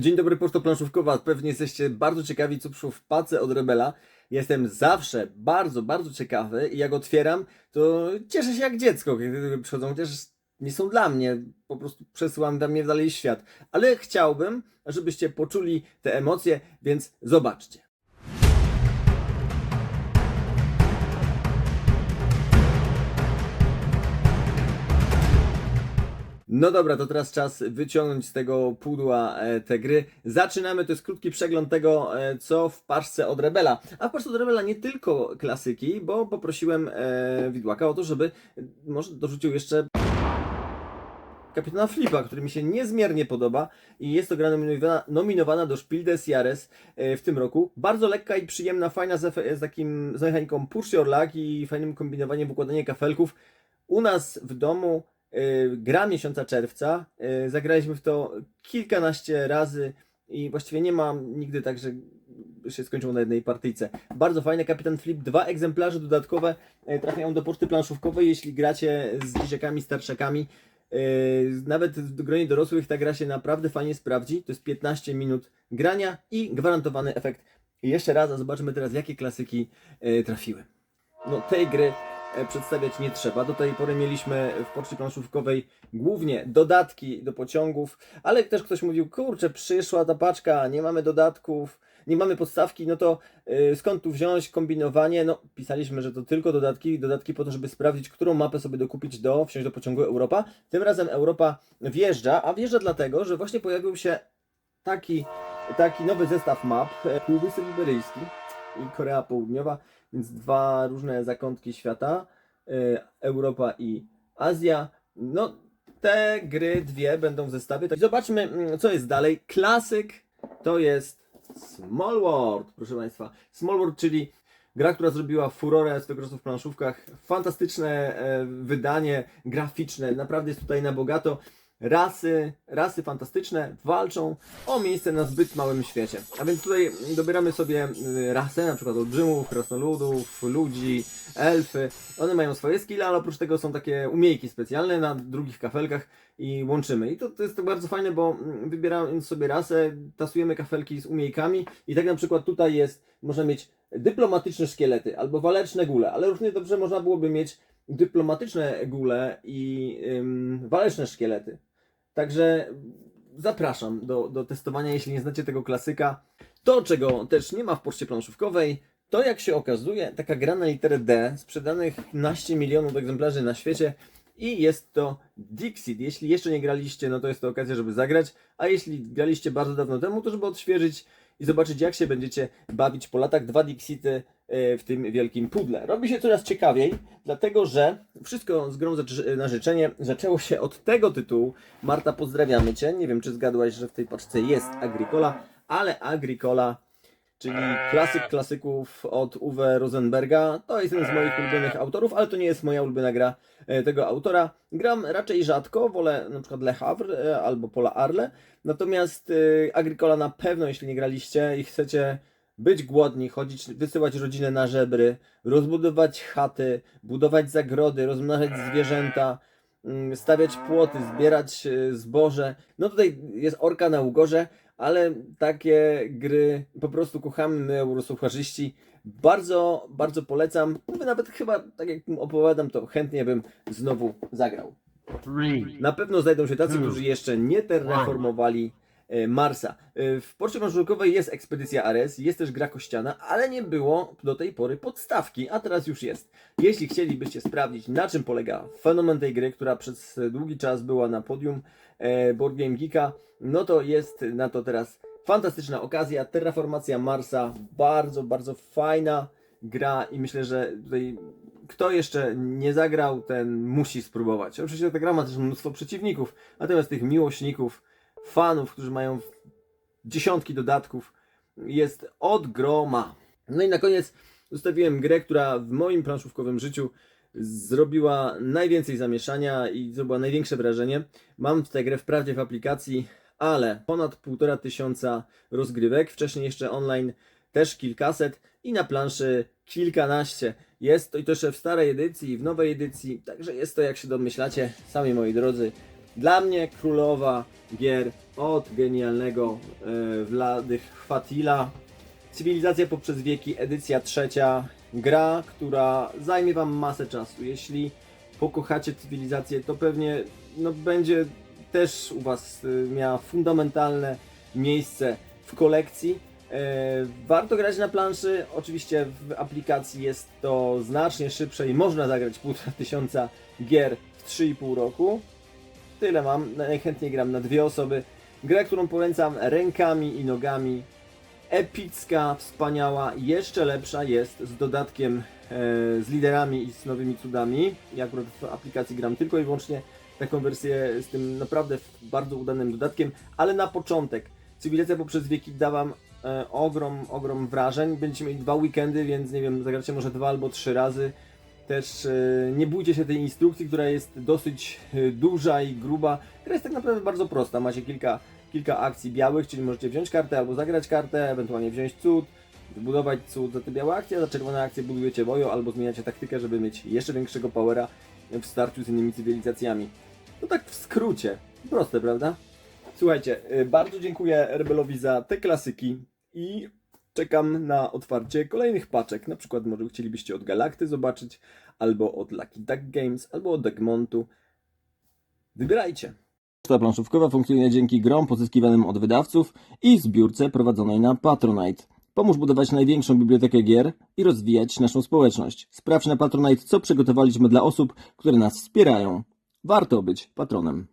Dzień dobry, Poczto Planszówkowa. Pewnie jesteście bardzo ciekawi, co przyszło w pace od Rebela. Jestem zawsze bardzo, bardzo ciekawy i jak otwieram, to cieszę się jak dziecko, kiedy przychodzą, chociaż nie są dla mnie, po prostu przesyłam dla mnie dalej świat. Ale chciałbym, żebyście poczuli te emocje, więc zobaczcie. No dobra, to teraz czas wyciągnąć z tego pudła e, te gry. Zaczynamy, to jest krótki przegląd tego, e, co w paczce od Rebela. A w paczce od Rebela nie tylko klasyki, bo poprosiłem e, Widłaka o to, żeby może dorzucił jeszcze Kapitana Flipa, który mi się niezmiernie podoba i jest to gra nominowana, nominowana do Spiel des Jahres w tym roku. Bardzo lekka i przyjemna, fajna z, z takim z mechaniką push your luck i fajnym kombinowaniem w układanie kafelków. U nas w domu gra miesiąca czerwca. Y, zagraliśmy w to kilkanaście razy i właściwie nie mam nigdy tak, że się skończyło na jednej partyjce. Bardzo fajne, Kapitan Flip. Dwa egzemplarze dodatkowe y, trafiają do poczty planszówkowej, jeśli gracie z dzieciakami, starszakami. Nawet w gronie dorosłych ta gra się naprawdę fajnie sprawdzi. To jest 15 minut grania i gwarantowany efekt. I jeszcze raz, a zobaczymy teraz, jakie klasyki trafiły. No tej gry e, przedstawiać nie trzeba. Do tej pory mieliśmy w poczcie planszówkowej głównie dodatki do pociągów, ale też ktoś mówił, kurczę, przyszła ta paczka, nie mamy dodatków, nie mamy podstawki, no to y, skąd tu wziąć kombinowanie? No, pisaliśmy, że to tylko dodatki, dodatki po to, żeby sprawdzić, którą mapę sobie dokupić do, wsiąść do pociągu Europa. Tym razem Europa wjeżdża, a wjeżdża dlatego, że właśnie pojawił się taki, taki nowy zestaw map, e, Półwysep Iberyjski i Korea Południowa, więc dwa różne zakątki świata, y, Europa i Azja. No, te gry dwie będą w zestawie. Tak, zobaczmy, mm, co jest dalej. Klasyk to jest Small World, proszę Państwa. Small World, czyli gra, która zrobiła furorę swego czasu w planszówkach. Fantastyczne e, wydanie graficzne, naprawdę jest tutaj na bogato. Rasy, rasy fantastyczne walczą o miejsce na zbyt małym świecie. A więc tutaj dobieramy sobie y, rasę, na przykład olbrzymów, krasnoludów, ludzi, elfy. One mają swoje skille, ale oprócz tego są takie umiejki specjalne na drugich kafelkach i łączymy. I to, to jest bardzo fajne, bo mm, wybierając sobie rasę, tasujemy kafelki z umiejkami i tak na przykład tutaj jest, można mieć dyplomatyczne szkielety albo waleczne gule, ale równie dobrze można byłoby mieć dyplomatyczne gule i ym, waleczne szkielety. Także zapraszam do, do testowania, jeśli nie znacie tego klasyka. To, czego też nie ma w poczcie planszówkowej, to jak się okazuje, taka gra na literę D, sprzedanych naście milionów egzemplarzy na świecie i jest to Dixit. Jeśli jeszcze nie graliście, no to jest to okazja, żeby zagrać, a jeśli graliście bardzo dawno temu, to żeby odświeżyć i zobaczyć, jak się będziecie bawić po latach. Dwa Dixity w tym wielkim pudle. Robi się coraz ciekawiej, dlatego że wszystko z grą na życzenie zaczęło się od tego tytułu. Marta, pozdrawiamy Cię. Nie wiem, czy zgadłaś, że w tej paczce jest Agricola, ale Agricola, czyli klasyk klasyków od Uwe Rosenberga, to jest jeden z moich ulubionych autorów, ale to nie jest moja ulubiona gra e, tego autora. Gram raczej rzadko, wolę na przykład Le Havre e, albo Pola Arle, natomiast e, Agricola na pewno, jeśli nie graliście i chcecie być głodni, chodzić, wysyłać rodzinę na żebry, rozbudować chaty, budować zagrody, rozmnażać zwierzęta, mm, stawiać płoty, zbierać e, zboże. No tutaj jest orka na ugorze, ale takie gry po prostu kochamy my eurosłucharzyści. Bardzo, bardzo polecam. Mówię nawet chyba, tak jak opowiadam, to chętnie bym znowu zagrał. Na pewno znajdą się tacy, którzy jeszcze nie terraformowali Marsa. E, W Poczcie Planszówkowej jest ekspedycja Ares, jest też gra kościana, ale nie było do tej pory podstawki, a teraz już jest. Jeśli chcielibyście sprawdzić, na czym polega fenomen tej gry, która przez długi czas była na podium e, Board Game Geeka, no to jest na to teraz fantastyczna okazja. Terraformacja Marsa, bardzo, bardzo fajna gra i myślę, że tutaj kto jeszcze nie zagrał, ten musi spróbować. Oczywiście ta gra ma też mnóstwo przeciwników, natomiast tych miłośników, fanów, którzy mają dziesiątki dodatków, jest od groma. No i na koniec zostawiłem grę, która w moim planszówkowym życiu zrobiła najwięcej zamieszania i zrobiła największe wrażenie. Mam tę grę wprawdzie w aplikacji, ale ponad półtora tysiąca rozgrywek, wcześniej jeszcze online też kilkaset i na planszy kilkanaście. Jest to i to jeszcze w starej edycji w nowej edycji, także jest to, jak się domyślacie, sami moi drodzy, Dla mnie królowa gier od genialnego e, Wlady Chwatila. Cywilizacja poprzez wieki, edycja trzecia. Gra, która zajmie Wam masę czasu. Jeśli pokochacie cywilizację, to pewnie no, będzie też u Was y, miała fundamentalne miejsce w kolekcji. E, warto grać na planszy. Oczywiście w aplikacji jest to znacznie szybsze i można zagrać półtora tysiąca gier w 3,5 roku. Tyle mam. Najchętniej gram na dwie osoby. Grę, którą polecam rękami i nogami. Epicka, wspaniała, jeszcze lepsza jest z dodatkiem, e, z liderami i z nowymi cudami. Ja akurat w aplikacji gram tylko i wyłącznie taką wersję z tym naprawdę bardzo udanym dodatkiem, ale na początek Cywilizacja poprzez wieki da Wam e, ogrom, ogrom wrażeń. Będziecie mieli dwa weekendy, więc nie wiem, zagracie może dwa albo trzy razy. Też e, nie bójcie się tej instrukcji, która jest dosyć e, duża i gruba. Gra jest tak naprawdę bardzo prosta. Macie kilka, kilka akcji białych, czyli możecie wziąć kartę albo zagrać kartę, ewentualnie wziąć cud, wybudować cud za te białe akcje, a za czerwone akcje budujecie bojo albo zmieniacie taktykę, żeby mieć jeszcze większego powera w starciu z innymi cywilizacjami. No tak w skrócie. Proste, prawda? Słuchajcie, y, bardzo dziękuję Rebelowi za te klasyki i czekam na otwarcie kolejnych paczek. Na przykład może chcielibyście od Galakty zobaczyć, albo od Lucky Duck Games, albo od Egmontu. Wybierajcie. Ta planszówkowa funkcjonuje dzięki grom pozyskiwanym od wydawców i zbiórce prowadzonej na Patronite. Pomóż budować największą bibliotekę gier i rozwijać naszą społeczność. Sprawdź na Patronite, co przygotowaliśmy dla osób, które nas wspierają. Warto być patronem.